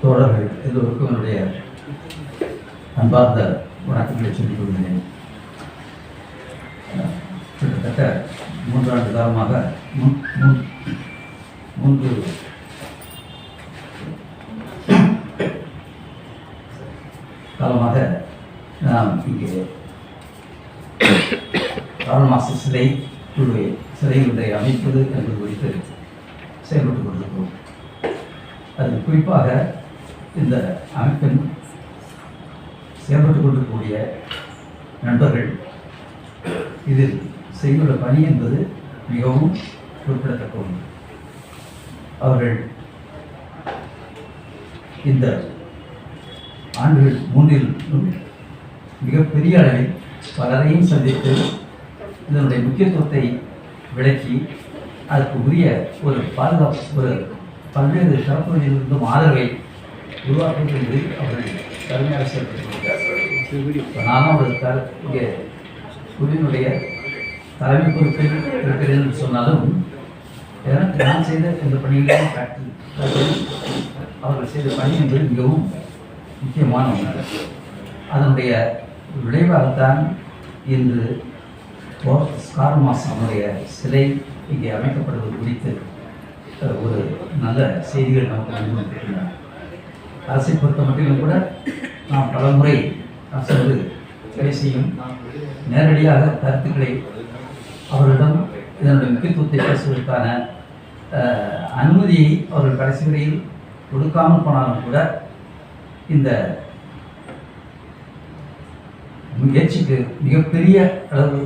தோழர்கள் எல்லோருக்கும் என்னுடைய அன்பார்ந்த வணக்கங்களை சொல்லிக் கொள்கிறேன். கிட்டத்தட்ட மூன்றாண்டு காலமாக முன் மூன்று காலமாக நாம் இங்கே கார்ல் மாஸ்டர் சிலை குழுவை சிலை ஒன்றை அமைப்பது என்பது குறித்து செயல்பட்டு கொண்டிருக்கிறோம். அது குறிப்பாக இந்த அமைப்பின் செயல்பட்டு கொண்டிருக்கக்கூடிய நண்பர்கள் இதில் செய்துள்ள பணி என்பது மிகவும் குறிப்பிடத்தக்க ஒன்று அவர்கள் இந்த ஆண்டுகள் மூன்றில் மிகப்பெரிய அளவில் பலரையும் சந்தித்து இதனுடைய முக்கியத்துவத்தை விளக்கி அதற்கு உரிய ஒரு பாதுகாப்பு ஒரு பல்வேறு தரப்புகளிலிருந்தும் ஆதரவை உருவாக்குவதில் அவர்கள். கடுமையாக செயல்பட்டு நானும் ஒரு தர இங்கே குழுவினுடைய தலைமை பொறுப்பில் இருக்கிறேன் என்று சொன்னாலும் எனக்கு நான் செய்த இந்த பணிகளையும் அவர்கள் செய்த பணி என்பது மிகவும் முக்கியமான ஒன்று. அதனுடைய விளைவாகத்தான் இன்று கார் மாசனுடைய சிலை இங்கே அமைக்கப்படுவது குறித்து ஒரு நல்ல செய்திகள் நமக்கு அனுபவிக்கின்றன அரசை பொறுத்த மட்டிலும் கூட நாம் பலமுறை நான் சென்று செய்யும் நேரடியாக கருத்துக்களை அவர்களிடம் இதனுடைய முக்கியத்துவத்தை பேசுவதற்கான அனுமதியை அவர்கள் கடைசி வரையில் கொடுக்காமல் போனாலும் கூட இந்த முயற்சிக்கு மிகப்பெரிய அளவு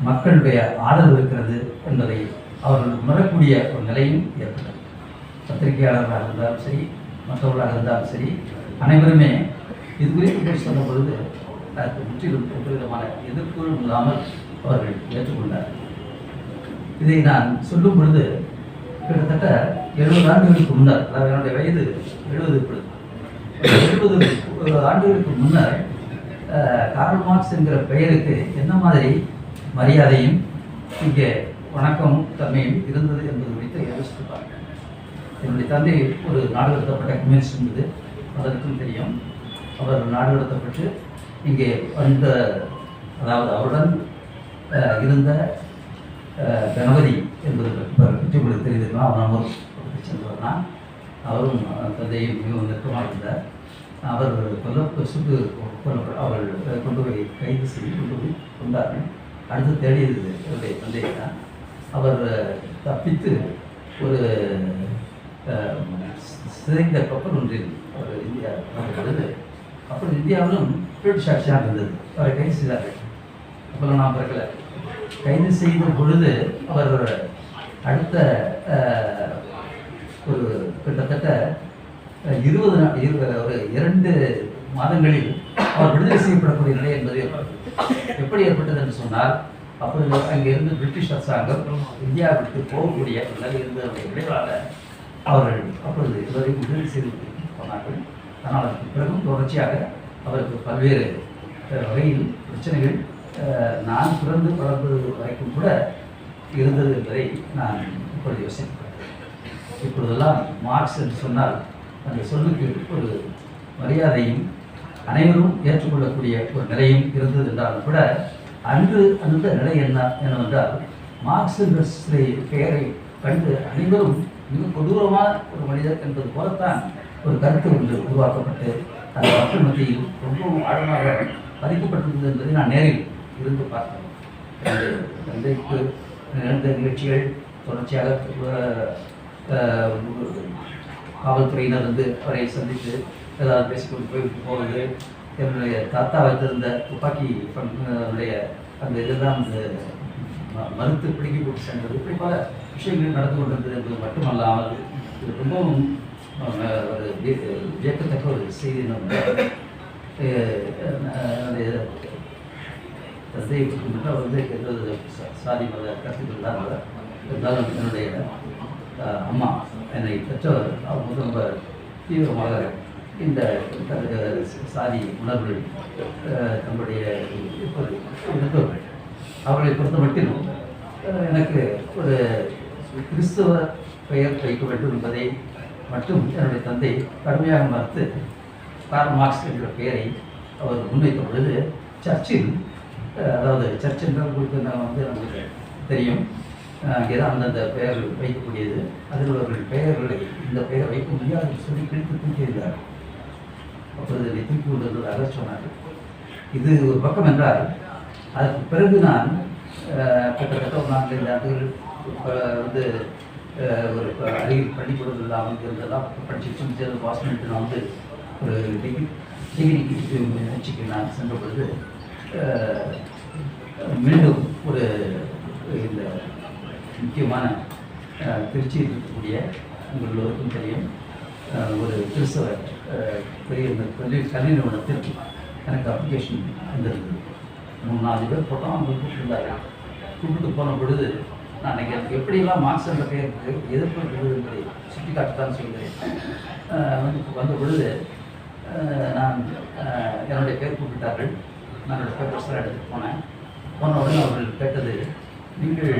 மக்களுடைய ஆதரவு இருக்கிறது என்பதை அவர்கள் உணரக்கூடிய ஒரு நிலையும் ஏற்பட்டது. பத்திரிகையாளர்களாக இருந்தாலும் சரி மற்றவர்களாக இருந்தாலும் சரி அனைவருமே இது குறித்து சொல்லும் பொழுது அதற்கு முற்றிலும் எந்த விதமான எதிர்ப்புகளும் இல்லாமல் அவர்கள் ஏற்றுக்கொண்டார். இதை நான் சொல்லும் பொழுது கிட்டத்தட்ட எழுபது ஆண்டுகளுக்கு முன்னர் அதாவது என்னுடைய வயது எழுபது இப்பொழுது. எழுபது ஆண்டுகளுக்கு முன்னர் அஹ், கார்ல் மார்க்ஸ் என்கிற பெயருக்கு என்ன மாதிரி மரியாதையும் இங்கே வணக்கமும் தன்மையும் இருந்தது என்பது குறித்து யோசித்து பார்க்கிறேன் என்னுடைய தந்தை ஒரு நாடு கடத்தப்பட்ட கம்யூனிஸ்ட் என்பது அதற்கும் தெரியும். அவர் நாடு கடத்தப்பட்டு இங்கே வந்த அதாவது அவருடன் இருந்த கணபதி என்பது பற்றி உங்களுக்கு தெரிந்திருக்கலாம் அவர் நம்ம சென்றவர் தான். அவரும் தந்தையும் மிகவும் நெருக்கமாக இருந்தார். அவர் கொல்ல சுட்டு கொல்ல அவர்கள் கொண்டு போய் கைது செய்து கொண்டு போய் கொண்டார்கள். அடுத்து தேடியது அவருடைய தந்தை தான். அவர் தப்பித்து ஒரு சிதைந்த கப்பல் ஒன்றில் அவர் இந்தியா பொழுது அப்புறம் இந்தியாவிலும் பிரிட்டிஷ் ஆட்சியாக இருந்தது அவரை கைது செய்தார்கள். அப்போல்லாம் நான் அவர்களை கைது செய்த பொழுது அவர் அடுத்த ஒரு கிட்டத்தட்ட இருபது நாள் இரு ஒரு இரண்டு மாதங்களில் அவர் விடுதலை செய்யப்படக்கூடிய நிலை என்பது எப்படி ஏற்பட்டது என்று சொன்னால் அப்பொழுது அங்கிருந்து பிரிட்டிஷ் அரசாங்கம் இந்தியாவிற்கு போகக்கூடிய ஒரு நிலை இருந்ததனுடைய விளைவாக அவர்கள் அப்பொழுது இதுவரை விடுதலை செய்து போனார்கள் ஆனால் அதற்கு பிறகும் தொடர்ச்சியாக அவருக்கு பல்வேறு வகையில் பிரச்சனைகள் நான் பிறந்து வளர்ந்தது வரைக்கும் கூட இருந்தது என்பதை நான் இப்பொழுது யோசிப்பேன் இப்பொழுதெல்லாம் மார்க்ஸ் என்று சொன்னால் அந்த சொல்லுக்கு ஒரு மரியாதையும் அனைவரும் ஏற்றுக்கொள்ளக்கூடிய ஒரு நிலையும் இருந்தது என்றாலும் கூட அன்று அந்த நிலை என்ன என்னவென்றால் மார்க்ஸ் என்ற பெயரை கண்டு அனைவரும் மிக கொடூரமான ஒரு மனிதர் என்பது போலத்தான் ஒரு கருத்து ஒன்று உருவாக்கப்பட்டு அந்த மக்கள் மத்தியில் ரொம்பவும் ஆழமாக பதிக்கப்பட்டிருந்தது என்பதை நான் நேரில் இருந்து பார்த்தேன். எனது தந்தைக்கு நிகழ்ந்த நிகழ்ச்சிகள் தொடர்ச்சியாக காவல்துறையினர் வந்து அவரை சந்தித்து ஏதாவது பேசிக்கொண்டு போய் போவது என்னுடைய தாத்தா வைத்திருந்த துப்பாக்கி பண்புடைய அந்த இதெல்லாம் வந்து மறுத்து பிடிக்க போட்டு சென்றது. இப்படி பல விஷயங்கள் நடந்து கொண்டிருந்தது என்பது மட்டுமல்லாமல் இது ரொம்பவும் ஒரு வியக்கத்தக்க ஒரு செய்தி நம்ம தந்தையை வந்து எந்த சாதி மத கருத்துக்கள் தான் இருந்தாலும் என்னுடைய அம்மா என்னை பெற்றவர். அவங்க வந்து ரொம்ப தீவிரமாக இந்த சாதி உணர்வு அஹ், இருப்பது அவர்களை பொறுத்த மட்டும் எனக்கு ஒரு கிறிஸ்தவ பெயர் வைக்க வேண்டும் என்பதை மட்டும் என்னுடைய தந்தை கடுமையாக மறுத்து கார் மார்க்ஸ் என்ற பெயரை அவர் முன்வைத்த பொழுது சர்ச்சில் அதாவது சர்ச் என்றால் உங்களுக்கு நான் வந்து நமக்கு தெரியும். அஹ், அங்கே தான் அந்தந்த பெயர் வைக்கக்கூடியது. அதில் அவர்கள் பெயர்களை இந்த பெயரை வைக்க முடியாது சொல்லி பிடித்து தூக்கியிருந்தார்கள். அப்பொழுது என்னை தூக்கி கொண்டதாக சொன்னார் இது ஒரு பக்கம் என்றால் அதற்கு பிறகு நான் கிட்டத்தட்ட ஒரு நான்கைந்து ஆண்டுகள் வந்து ஒரு அருகில் பள்ளிக்கூடம் இல்லாமல் இருந்தெல்லாம் படிச்சு சேர்ந்து பாஸ் நான் வந்து ஒரு டிகிரி டிகிரிக்கு முயற்சிக்கு நான் சென்ற பொழுது மீண்டும் ஒரு இந்த முக்கியமான திருச்சியில் இருக்கக்கூடிய உங்கள் எல்லோருக்கும் தெரியும். ஒரு கிறிஸ்தவ பெரிய இந்த கல்வி கல்வி நிறுவனத்தில் எனக்கு அப்ளிகேஷன் வந்திருந்தது. மூணு நாலு பேர் போட்டோம் அவங்க கூப்பிட்டுருந்தாங்க கூப்பிட்டு போன பொழுது நான் அன்றைக்கி எனக்கு எப்படியெல்லாம் மார்க்ஸ் என்ற எதிர்ப்பு இருக்குது என்பதை சுட்டி காட்டுத்தான் சொல்கிறேன் வந்து வந்த பொழுது நான் என்னுடைய பேர் கூப்பிட்டார்கள். நான் என்னோடய பேப்பர்ஸ்லாம் எடுத்துகிட்டு போனேன். போன உடனே அவர்கள் கேட்டது நீங்கள்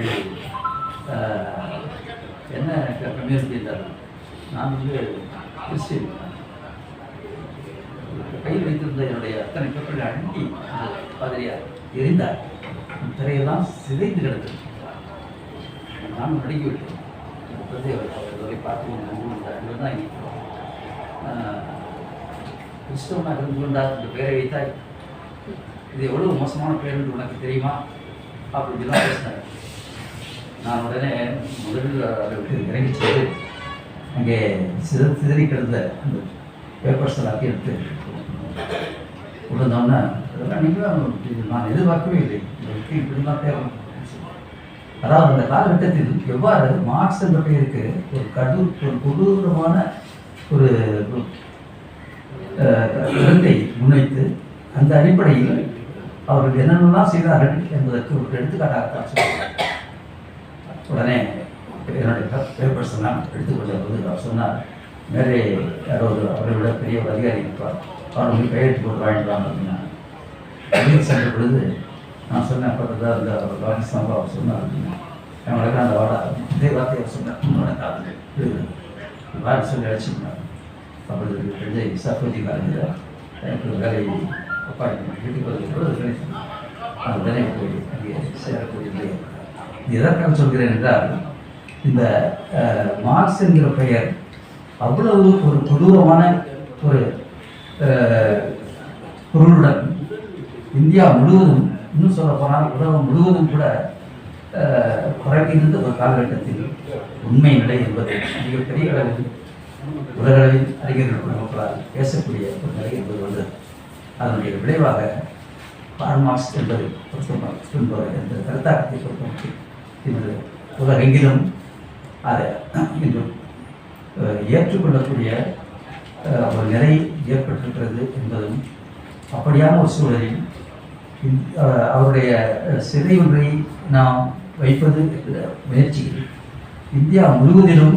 என்ன கம்யூனிட்டி இருந்தார்கள் நான் வந்து கிறிஸ்டின். கையில் வைத்திருந்த என்னுடைய அத்தனை பேப்பர்களை அண்டி அந்த பாதிரியார் எரிந்தார். அந்த திரையெல்லாம் சிதைந்து கிடந்தது நானும் நடுங்கிவிட்டேன் அவர்களை பார்த்து தான் கிறிஸ்தவனாக இருந்து கொண்டார் இந்த பெயரை வைத்தாய். இது எவ்வளவு மோசமான பெயர் என்று உனக்கு தெரியுமா? அப்படிலாம் பேசினார். நான் உடனே முதலில் அதை விட்டு இறங்கி சென்று அங்கே சித சிதறி கிடந்த அந்த பேப்பர்ஸ் எல்லாத்தையும் எடுத்து உள்ளதான நான் எதிர்பார்க்கவே இல்லை. இதற்கு இப்படிலாம் தேவை. அதாவது அந்த காலகட்டத்தில் எவ்வாறு மார்க்ஸ் என்ற பெயருக்கு ஒரு கடு ஒரு கொடூரமான ஒரு கருத்தை முன்வைத்து அந்த அடிப்படையில் அவர்கள் என்னென்னலாம் செய்தார்கள் என்பதற்கு ஒரு எடுத்துக்காட்டாக சொல்லுவார் உடனே என்னுடைய பேப்பர் சொன்னால் எடுத்துக்கொண்ட போது அவர் சொன்னார். மேலே யாரோ ஒரு அவரை விட பெரிய ஒரு அதிகாரி இருப்பார். அவர் போய் கையெழுத்து போட்டு வாங்கிட்டு வாங்க அப்படின்னா வெளியில் சென்ற பொழுது நான் சொன்னேன் அப்போ தான் அந்த பாகிஸ்தான் அவர் சொன்னார் அப்படின்னா அவங்களுக்கு அந்த வாடா இதே வார்த்தை அவர் சொன்னார். காதல் வாரி சொல்லி அழைச்சிருந்தார் அப்பொழுது விஜய் சஃபோஜி காலேஜில் எனக்கு ஒரு வேலை அப்பாயின்மெண்ட் வீட்டுக்கு வருகிற ஒரு அந்த வேலையை போய் அங்கே சேரக்கூடிய எதற்காக சொல்கிறேன் என்றால் இந்த மார்க்ஸ் என்கிற பெயர் அவ்வளவு ஒரு கொடூரமான ஒரு பொருளுடன் இந்தியா முழுவதும் இன்னும் சொல்ல போனால் உலகம் முழுவதும் கூட குறைந்திருந்த ஒரு காலகட்டத்தில் உண்மை நிலை என்பது மிகப்பெரிய அளவில் உலகளவில் அறிஞர்கள் மக்களால் பேசக்கூடிய ஒரு நிலை என்பது வந்தது. அதனுடைய விளைவாக கார்ல் மார்க்ஸ் என்பதை பொறுத்த என்பவர் என்ற கருத்தாக்கத்தை பொறுத்தவரைக்கும் இன்று உலகெங்கிலும் அதை இன்று ஏற்றுக்கொள்ளக்கூடிய ஒரு நிலை ஏற்பட்டிருக்கிறது என்பதும் அப்படியான ஒரு சூழலில் அவருடைய சிறை சிலை ஒன்றை நாம் வைப்பது என்ற முயற்சியில் இந்தியா முழுவதிலும்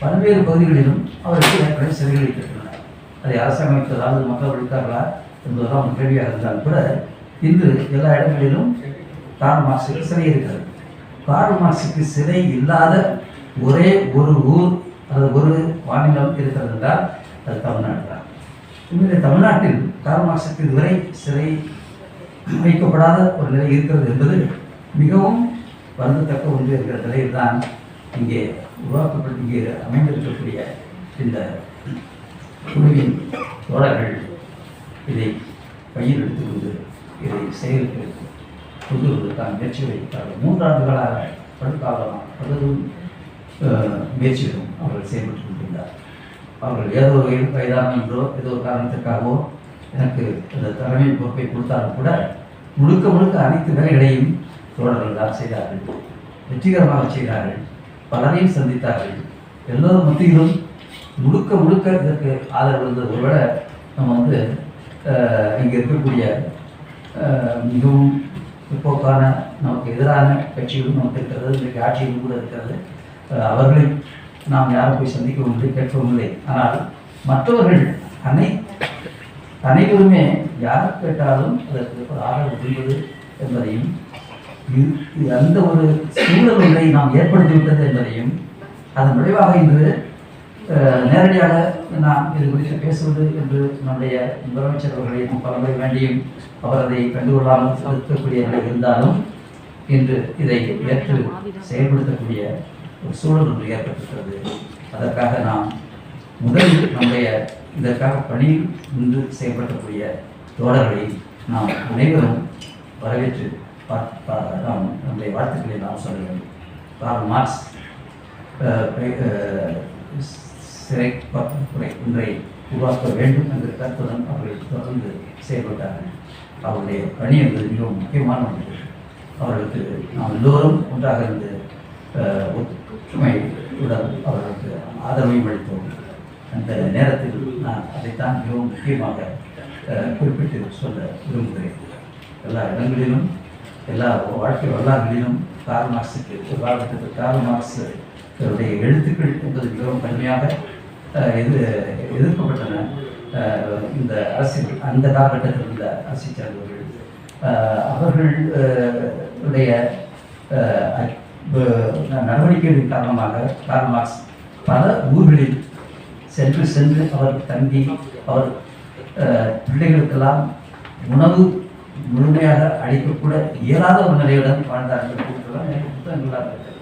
பல்வேறு பகுதிகளிலும் அவருக்கு ஏற்கனவே சிறைகள் இருக்கின்றன அதை அரசமைத்ததால் மக்கள் விடுத்தார்களா என்பதெல்லாம் ஒரு கேள்வியாக இருந்தால் கூட இன்று எல்லா இடங்களிலும் கார்ல் மார்க்ஸுக்கு சிறை இருக்கிறது. கார்ல் மார்க்ஸுக்கு சிறை இல்லாத ஒரே ஒரு ஊர் அல்லது ஒரு மாநிலம் இருக்கிறது என்றால் அது தமிழ்நாடு தான். உண்மையிலே தமிழ்நாட்டில் கார்ல் மார்க்ஸுக்கு இதுவரை சிலை வைக்கப்படாத ஒரு நிலை இருக்கிறது என்பது மிகவும் வருந்தத்தக்க ஒன்று என்கிற நிலையில் தான் இங்கே உருவாக்கப்பட்டு இங்கே அமைந்திருக்கக்கூடிய இந்த குழுவின் தோழர்கள் இதை கையில் எடுத்துக்கொண்டு இதை செயலுக்கு கொண்டு வருவதற்கான முயற்சி வைத்தார்கள். மூன்றாண்டுகளாக படுகாலமாக பலரும் முயற்சிகளும் அவர்கள் செயல்பட்டு கொண்டிருந்தார். அவர்கள் ஏதோ ஒரு வயது வயதான என்றோ ஏதோ ஒரு காரணத்திற்காகவோ எனக்கு அந்த தலைமை பொறுப்பை கொடுத்தாலும் கூட முழுக்க முழுக்க அனைத்து வேலைகளையும் தோழர்கள் தான் செய்தார்கள். வெற்றிகரமாக செய்தார்கள். பலரையும் சந்தித்தார்கள். எல்லோரும் மத்தியிலும் முழுக்க முழுக்க இதற்கு ஆதரவு இருந்தது விட நம்ம வந்து இங்கே இருக்கக்கூடிய மிகவும் பிற்போக்கான நமக்கு எதிரான கட்சிகளும் நமக்கு இருக்கிறது இன்றைக்கு ஆட்சியிலும் கூட இருக்கிறது. அவர்களை நாம் யாரும் போய் சந்திக்கவும் என்று கேட்கவும் இல்லை. ஆனால் மற்றவர்கள் அனை அனைவருமே யார் கேட்டாலும் அதற்கு ஒரு ஆதரவு என்பது என்பதையும் அந்த ஒரு சூழல் நாம் ஏற்படுத்திவிட்டது என்பதையும் அதன் விளைவாக இன்று நேரடியாக நாம் இது குறித்து பேசுவது என்று நம்முடைய முதலமைச்சர் அவர்களை பலமுறை வேண்டியும் அவர் அதை கண்டுகொள்ளாமல் இருக்கக்கூடிய நிலை இருந்தாலும் இன்று இதை ஏற்று செயல்படுத்தக்கூடிய ஒரு சூழல் ஒன்று ஏற்பட்டிருக்கிறது அதற்காக நாம் முதலில் நம்முடைய இதற்காக பணியில் நின்று செயல்படக்கூடிய தோழர்களை நாம் அனைவரும் வரவேற்று நாம் நம்முடைய வாழ்த்துக்களை நாம் சொல்ல வேண்டும் கார்ல் மார்க்ஸ் சிறை குறை ஒன்றை உருவாக்க வேண்டும் என்ற கருத்துடன் அவர்கள் தொடர்ந்து செயல்பட்டார்கள். அவருடைய பணி என்பது மிகவும் முக்கியமான ஒன்று. அவர்களுக்கு நாம் எல்லோரும் ஒன்றாக இருந்து அஹ், ஒற்றுமையுடன் அவர்களுக்கு ஆதரவையும் அளித்தோம். அந்த நேரத்தில் நான் அதைத்தான் மிகவும் முக்கியமாக குறிப்பிட்டு சொல்ல விரும்புகிறேன். எல்லா இடங்களிலும் எல்லா வாழ்க்கை வரலாறுகளிலும் கார்ல் மார்க்ஸுக்கு ஒரு காலகட்டத்தில் கார்ல் மார்க்ஸ் எழுத்துக்கள் என்பது மிகவும் கடுமையாக எது எதிர்க்கப்பட்டன. இந்த அரசியல் அந்த காலகட்டத்தில் இருந்த அரசியல் சார்ந்தவர்கள் உடைய நடவடிக்கைகளின் காரணமாக கார்ல் மார்க்ஸ் பல ஊர்களில் சென்று சென்று அவர் தங்கி அவர் பிள்ளைகளுக்கெல்லாம் உணவு முழுமையாக அளிக்கக்கூட இயலாத ஒரு நிலையுடன் வாழ்ந்தார் என்ற எனக்கு புத்தகங்களாக இருக்கிறது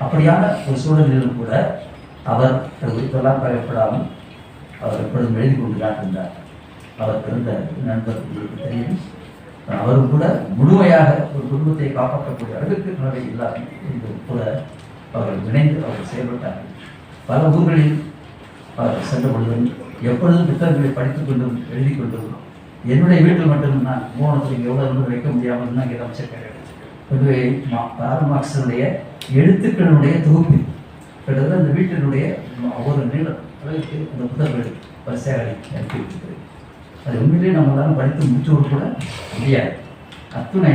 அப்படியான ஒரு சூழலிலும் கூட அவர் அது குறித்தெல்லாம் பயப்படாமல் அவர் எப்பொழுதும் எழுதி கொண்டு காட்டிருந்தார் அவர் பிறந்த நண்பர் உங்களுக்கு தெரியும். அவரும் கூட முழுமையாக ஒரு குடும்பத்தை காப்பாற்றக்கூடிய அளவுக்கு நிலை இல்லாமல் இருந்தும் கூட அவர்கள் இணைந்து அவர்கள் செயல்பட்டார்கள். பல ஊர்களில் அவர் சென்ற பொழுதும் எப்பொழுதும் புத்தகங்களை படித்துக் கொண்டும் எழுதி கொண்டும் என்னுடைய வீட்டில் மட்டும் நான் மூணத்தில் எவ்வளோ இருந்து வைக்க முடியாமல் தான் இங்கே அமைச்சிருக்கேன் பொதுவே மா கார்ல் எழுத்துக்களுடைய தொகுப்பு கிட்டத்தட்ட அந்த வீட்டினுடைய ஒவ்வொரு நீளம் அளவுக்கு அந்த புத்தகங்கள் வரிசையாக அனுப்பி வைத்திருக்கிறது அது உண்மையிலேயே நம்மளால் படித்து முடிச்சோடு கூட முடியாது அத்துணை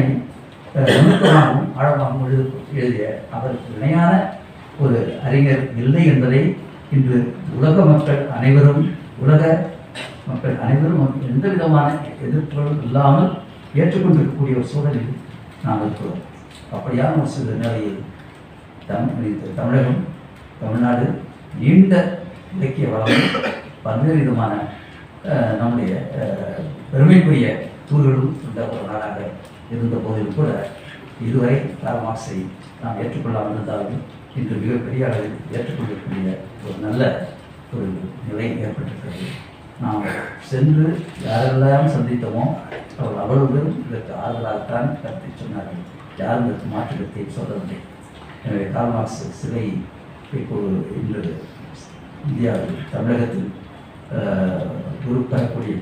நுணுக்கமாகவும் ஆழமாகவும் எழுது எழுதிய அவருக்கு இணையான ஒரு அறிஞர் இல்லை என்பதை இன்று உலக மக்கள் அனைவரும் உலக மக்கள் அனைவரும் எந்த விதமான எதிர்ப்புகளும் இல்லாமல் ஏற்றுக்கொண்டிருக்கக்கூடிய ஒரு சூழலில் நாம் இருக்கிறோம். அப்படியான ஒரு சில நிலையில் தமிழ் தமிழகம் தமிழ்நாடு நீண்ட இலக்கிய வளமும் பல்வேறு விதமான நம்முடைய பெருமைக்குரிய தூர்களும் இந்த ஒரு நாடாக இருந்த போதிலும் கூட இதுவரை கார்ல் நாம் ஏற்றுக்கொள்ளாமல் இருந்தாலும் இன்று மிகப்பெரிய அளவில் ஏற்றுக்கொள்ளக்கூடிய ஒரு நல்ல ஒரு நிலை ஏற்பட்டிருக்கிறது. நாம் சென்று யாரெல்லாம் சந்தித்தோமோ அவர்கள் அவ்வளவு இதற்கு ஆறுதலாகத்தான் கருத்தை சொன்னார்கள். யாரும் இதற்கு மாற்று கருத்தை சொல்லவில்லை. எனவே கார்ல் சிலை இப்போது இன்று இந்தியாவில் தமிழகத்தில் ஆஹ், உருப்பெறக்கூடிய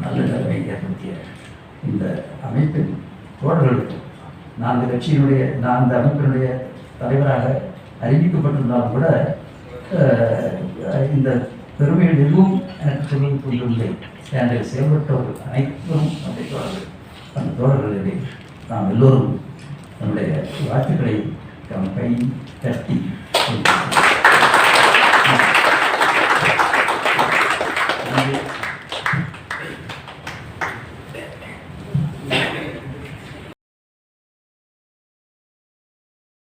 நல்ல நிலைமை ஏற்படுத்திய இந்த அமைப்பின் தோழர்களுக்கு நான் அந்த கட்சியினுடைய நான் அந்த அமைப்பினுடைய தலைவராக அறிவிக்கப்பட்டிருந்தாலும் கூட இந்த பெருமையை எதுவும் எனக்கு சொல்வது கொண்டிருந்தே என்ற செயல்பட்டவர்கள் அனைத்தும் அந்த தோழர்கள் அந்த தோழர்களிடையே நாம் எல்லோரும் நம்முடைய வாழ்த்துக்களை தம் கை தட்டி